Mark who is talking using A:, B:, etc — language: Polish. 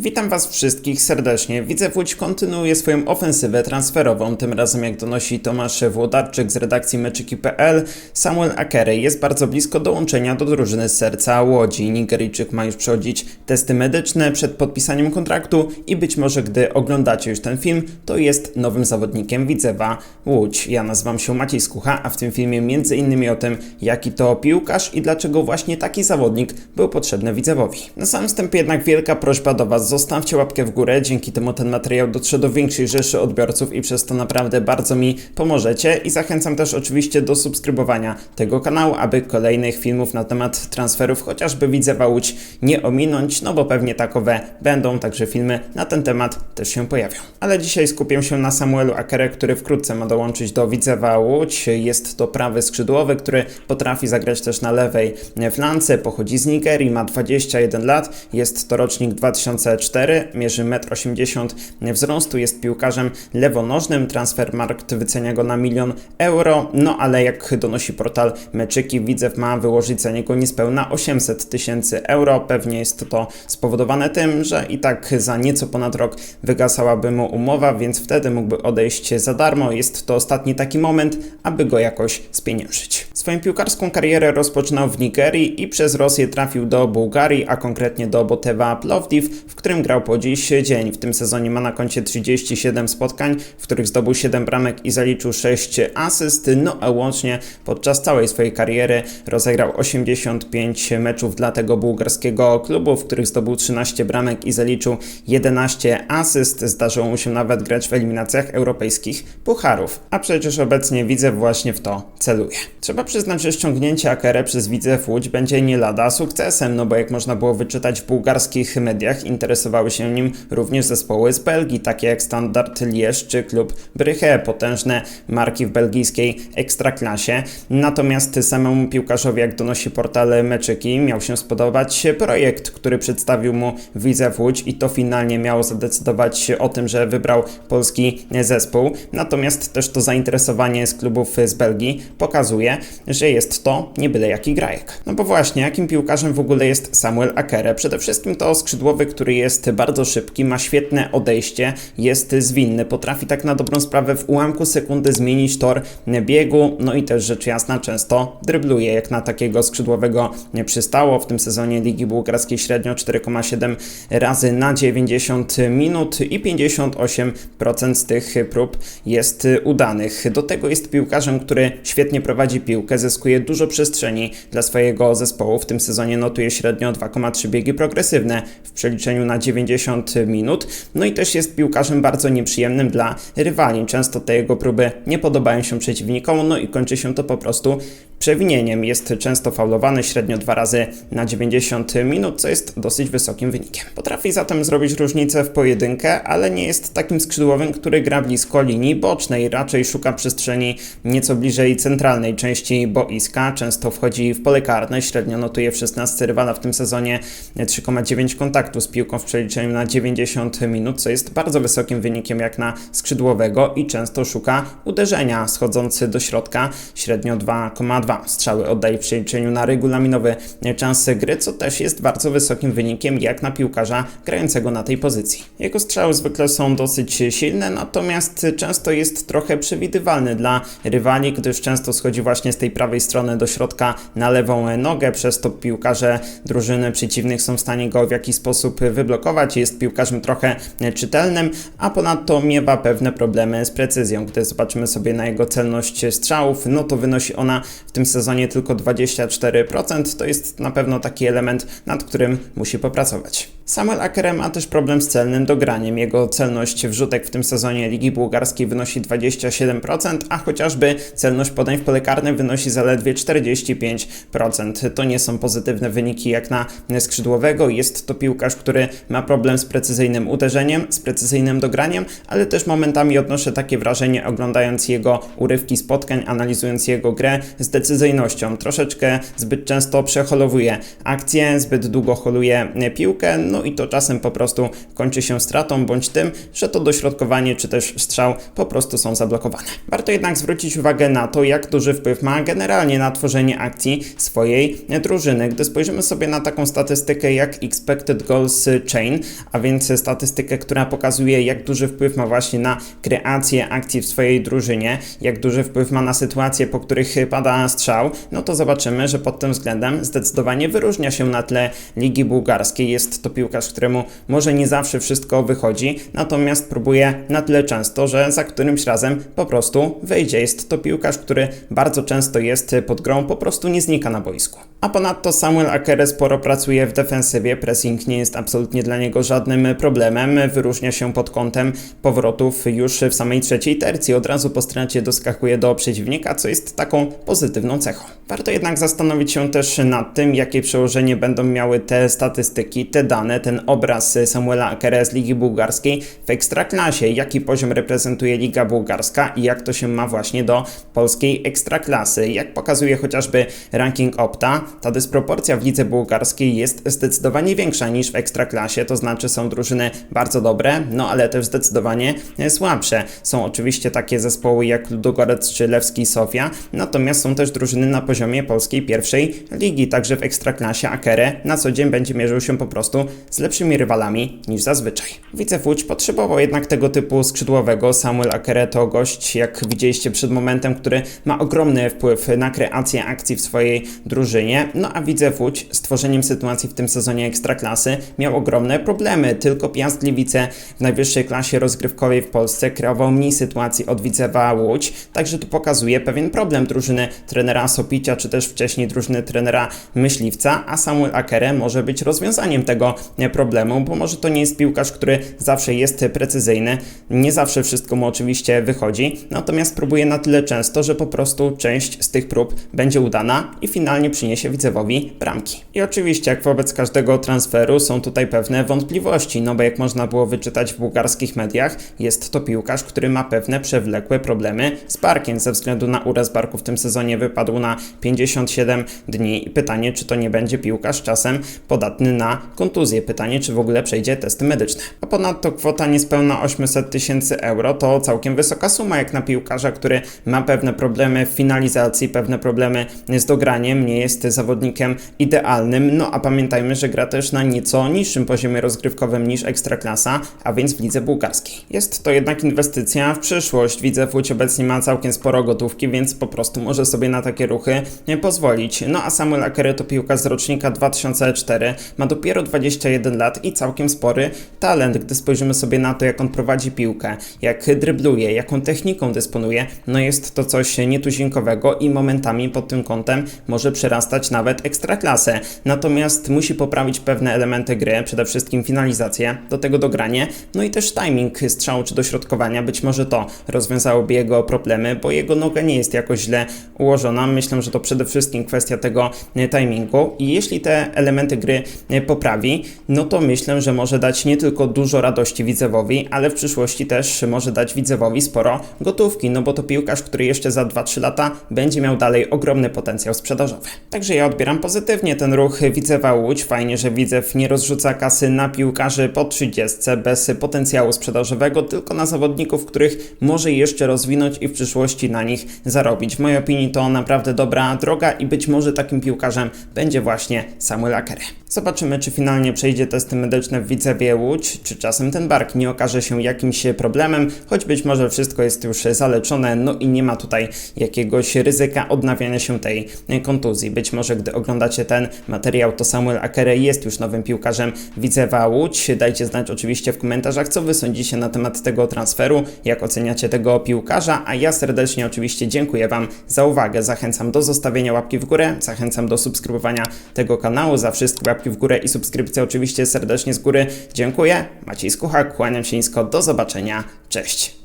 A: Witam Was wszystkich serdecznie. Widzę Łódź kontynuuje swoją ofensywę transferową. Tym razem, jak donosi Tomasz Włodarczyk z redakcji meczyki.pl, Samuel Akery jest bardzo blisko dołączenia do drużyny serca Łodzi. Nigeryjczyk ma już przechodzić testy medyczne przed podpisaniem kontraktu i być może, gdy oglądacie już ten film, to jest nowym zawodnikiem Widzewa Łódź. Ja nazywam się Maciej Skucha, a w tym filmie innymi o tym, jaki to piłkarz i dlaczego właśnie taki zawodnik był potrzebny Widzewowi. Na samym wstępie jednak wielka prośba do Was, zostawcie łapkę w górę, dzięki temu ten materiał dotrze do większej rzeszy odbiorców i przez to naprawdę bardzo mi pomożecie i zachęcam też oczywiście do subskrybowania tego kanału, aby kolejnych filmów na temat transferów chociażby Widzewa Łódź nie ominąć, no bo pewnie takowe będą, także filmy na ten temat też się pojawią. Ale dzisiaj skupię się na Samuelu Akere, który wkrótce ma dołączyć do Widzewa Łódź. Jest to prawy skrzydłowy, który potrafi zagrać też na lewej flance, pochodzi z Nigerii, ma 21 lat, jest to rocznik 2004, mierzy 1,80 m wzrostu, jest piłkarzem lewonożnym, Transfermarkt wycenia go na milion euro, no ale jak donosi portal Meczyki, Widzew ma wyłożyć za niego niespełna 800 tysięcy euro. Pewnie jest to spowodowane tym, że i tak za nieco ponad rok wygasałaby mu umowa, więc wtedy mógłby odejść za darmo. Jest to ostatni taki moment, aby go jakoś spieniężyć. Swoją piłkarską karierę rozpoczynał w Nigerii i przez Rosję trafił do Bułgarii, a konkretnie do Botewa Plovdiv, w którym grał po dziś dzień. W tym sezonie ma na koncie 37 spotkań, w których zdobył 7 bramek i zaliczył 6 asyst, no a łącznie podczas całej swojej kariery rozegrał 85 meczów dla tego bułgarskiego klubu, w których zdobył 13 bramek i zaliczył 11 asyst. Zdarzyło mu się nawet grać w eliminacjach europejskich pucharów, a przecież obecnie Widzew właśnie w to celuje. Trzeba przyznać, że ściągnięcie Akere przez Widzew Łódź będzie nie lada sukcesem, no bo jak można było wyczytać w bułgarskich mediach, interesowały się nim również zespoły z Belgii, takie jak Standard Liège czy klub Bryche, potężne marki w belgijskiej ekstraklasie. Natomiast samemu piłkarzowi, jak donosi portal Meczyki, miał się spodobać projekt, który przedstawił mu Widzew Łódź i to finalnie miało zadecydować o tym, że wybrał polski zespół. Natomiast też to zainteresowanie z klubów z Belgii pokazuje, że jest to nie byle jaki grajek. No bo właśnie, jakim piłkarzem w ogóle jest Samuel Akere? Przede wszystkim to skrzydłowy, który jest bardzo szybki, ma świetne odejście, jest zwinny, potrafi tak na dobrą sprawę w ułamku sekundy zmienić tor biegu, no i też rzecz jasna często drybluje, jak na takiego skrzydłowego przystało. W tym sezonie Ligi Bułgarskiej średnio 4,7 razy na 90 minut i 58% z tych prób jest udanych. Do tego jest piłkarzem, który świetnie prowadzi piłkę, zyskuje dużo przestrzeni dla swojego zespołu. W tym sezonie notuje średnio 2,3 biegi progresywne w przeliczeniu na 90 minut. No i też jest piłkarzem bardzo nieprzyjemnym dla rywali. Często te jego próby nie podobają się przeciwnikom, no i kończy się to po prostu przewinieniem. Jest często faulowany średnio dwa razy na 90 minut, co jest dosyć wysokim wynikiem. Potrafi zatem zrobić różnicę w pojedynkę, ale nie jest takim skrzydłowym, który gra blisko linii bocznej. Raczej szuka przestrzeni nieco bliżej centralnej części boiska. Często wchodzi w pole karne, średnio notuje w 16 rywala w tym sezonie 3,9 kontaktu z piłką w przeliczeniu na 90 minut, co jest bardzo wysokim wynikiem jak na skrzydłowego i często szuka uderzenia schodzący do środka, średnio 2,2 strzały oddaje w przeliczeniu na regulaminowy czas gry, co też jest bardzo wysokim wynikiem jak na piłkarza grającego na tej pozycji. Jego strzały zwykle są dosyć silne, natomiast często jest trochę przewidywalny dla rywali, gdyż często schodzi właśnie z tej prawej strony do środka na lewą nogę, przez to piłkarze drużyny przeciwnych są w stanie go w jakiś sposób Jest piłkarzem trochę czytelnym, a ponadto miewa pewne problemy z precyzją. Gdy zobaczymy sobie na jego celność strzałów, no to wynosi ona w tym sezonie tylko 24%. To jest na pewno taki element, nad którym musi popracować. Samuel Akere ma też problem z celnym dograniem. Jego celność wrzutek w tym sezonie Ligi Bułgarskiej wynosi 27%, a chociażby celność podań w pole karne wynosi zaledwie 45%. To nie są pozytywne wyniki jak na skrzydłowego. Jest to piłkarz, który ma problem z precyzyjnym uderzeniem, z precyzyjnym dograniem, ale też momentami odnoszę takie wrażenie oglądając jego urywki spotkań, analizując jego grę z decyzyjnością. Troszeczkę zbyt często przeholowuje akcję, zbyt długo holuje piłkę, no i to czasem po prostu kończy się stratą, bądź tym, że to dośrodkowanie czy też strzał po prostu są zablokowane. Warto jednak zwrócić uwagę na to, jak duży wpływ ma generalnie na tworzenie akcji swojej drużyny. Gdy spojrzymy sobie na taką statystykę jak expected goals Chain, a więc statystykę, która pokazuje, jak duży wpływ ma właśnie na kreację akcji w swojej drużynie, jak duży wpływ ma na sytuacje, po których pada strzał, no to zobaczymy, że pod tym względem zdecydowanie wyróżnia się na tle Ligi Bułgarskiej. Jest to piłkarz, któremu może nie zawsze wszystko wychodzi, natomiast próbuje na tyle często, że za którymś razem po prostu wyjdzie. Jest to piłkarz, który bardzo często jest pod grą, po prostu nie znika na boisku. A ponadto Samuel Akere sporo pracuje w defensywie, pressing nie jest absolutnie dla niego żadnym problemem, wyróżnia się pod kątem powrotów już w samej trzeciej tercji, od razu po stracie doskakuje do przeciwnika, co jest taką pozytywną cechą. Warto jednak zastanowić się też nad tym, jakie przełożenie będą miały te statystyki, te dane, ten obraz Samuela Akere z Ligi Bułgarskiej w Ekstraklasie, jaki poziom reprezentuje Liga Bułgarska i jak to się ma właśnie do polskiej Ekstraklasy. Jak pokazuje chociażby ranking Opta, ta dysproporcja w lidze bułgarskiej jest zdecydowanie większa niż w ekstraklasie, to znaczy są drużyny bardzo dobre, no ale też zdecydowanie słabsze. Są oczywiście takie zespoły jak Ludogorec czy Lewski Sofia, natomiast są też drużyny na poziomie polskiej pierwszej ligi, także w ekstraklasie Akere na co dzień będzie mierzył się po prostu z lepszymi rywalami niż zazwyczaj. Widzew Łódź potrzebował jednak tego typu skrzydłowego. Samuel Akere to gość, jak widzieliście przed momentem, który ma ogromny wpływ na kreację akcji w swojej drużynie. No a Widzew Łódź z tworzeniem sytuacji w tym sezonie Ekstraklasy miał ogromne problemy. Tylko Piast Gliwice w najwyższej klasie rozgrywkowej w Polsce kreował mniej sytuacji od Widzewa Łódź, także tu pokazuje pewien problem drużyny trenera Sopicia, czy też wcześniej drużyny trenera Myśliwca, a Samuel Akere może być rozwiązaniem tego problemu, bo może to nie jest piłkarz, który zawsze jest precyzyjny, nie zawsze wszystko mu oczywiście wychodzi, natomiast próbuje na tyle często, że po prostu część z tych prób będzie udana i finalnie przyniesie Widzewowi bramki. I oczywiście, jak wobec każdego transferu, są tutaj pewne wątpliwości, no bo jak można było wyczytać w bułgarskich mediach, jest to piłkarz, który ma pewne przewlekłe problemy z barkiem. Ze względu na uraz barku w tym sezonie wypadł na 57 dni. Pytanie, czy to nie będzie piłkarz czasem podatny na kontuzję. Pytanie, czy w ogóle przejdzie testy medyczne. A ponadto kwota niespełna 800 tysięcy euro to całkiem wysoka suma, jak na piłkarza, który ma pewne problemy w finalizacji, pewne problemy z dograniem, nie jest zawodnikiem idealnym, no a pamiętajmy, że gra też na nieco niższym poziomie rozgrywkowym niż Ekstraklasa, a więc w lidze bułgarskiej. Jest to jednak inwestycja w przyszłość. Widzę, Łódź obecnie ma całkiem sporo gotówki, więc po prostu może sobie na takie ruchy pozwolić. No a Samuel Akere to piłka z rocznika 2004, ma dopiero 21 lat i całkiem spory talent, gdy spojrzymy sobie na to, jak on prowadzi piłkę, jak drybluje, jaką techniką dysponuje, no jest to coś nietuzinkowego i momentami pod tym kątem może przerastać nawet ekstraklasę. Natomiast musi poprawić pewne elementy gry, przede wszystkim finalizację, do tego dogranie, no i też timing strzału czy dośrodkowania. Być może to rozwiązałoby jego problemy, bo jego noga nie jest jakoś źle ułożona. Myślę, że to przede wszystkim kwestia tego timingu i jeśli te elementy gry poprawi, no to myślę, że może dać nie tylko dużo radości Widzewowi, ale w przyszłości też może dać Widzewowi sporo gotówki, no bo to piłkarz, który jeszcze za 2-3 lata będzie miał dalej ogromny potencjał sprzedażowy. Także ja odbieram pozytywnie ten ruch Widzewa Łódź. Fajnie, że Widzew nie rozrzuca kasy na piłkarzy po 30 bez potencjału sprzedażowego, tylko na zawodników, których może jeszcze rozwinąć i w przyszłości na nich zarobić. W mojej opinii to naprawdę dobra droga i być może takim piłkarzem będzie właśnie Samuel Akere. Zobaczymy, czy finalnie przejdzie testy medyczne w Widzewie Łódź, czy czasem ten bark nie okaże się jakimś problemem, choć być może wszystko jest już zaleczone, no i nie ma tutaj jakiegoś ryzyka odnawiania się tej kontuzji. Być może gdy oglądacie ten materiał, to Samuel Akere jest już nowym piłkarzem Widzewa Łódź. Dajcie znać oczywiście w komentarzach, co wy sądzicie na temat tego transferu, jak oceniacie tego piłkarza, a ja serdecznie oczywiście dziękuję wam za uwagę. Zachęcam do zostawienia łapki w górę, zachęcam do subskrybowania tego kanału, za wszystkie łapki w górę i subskrypcje oczywiście serdecznie z góry dziękuję. Maciej Skuchak, kłaniam się nisko, do zobaczenia, cześć.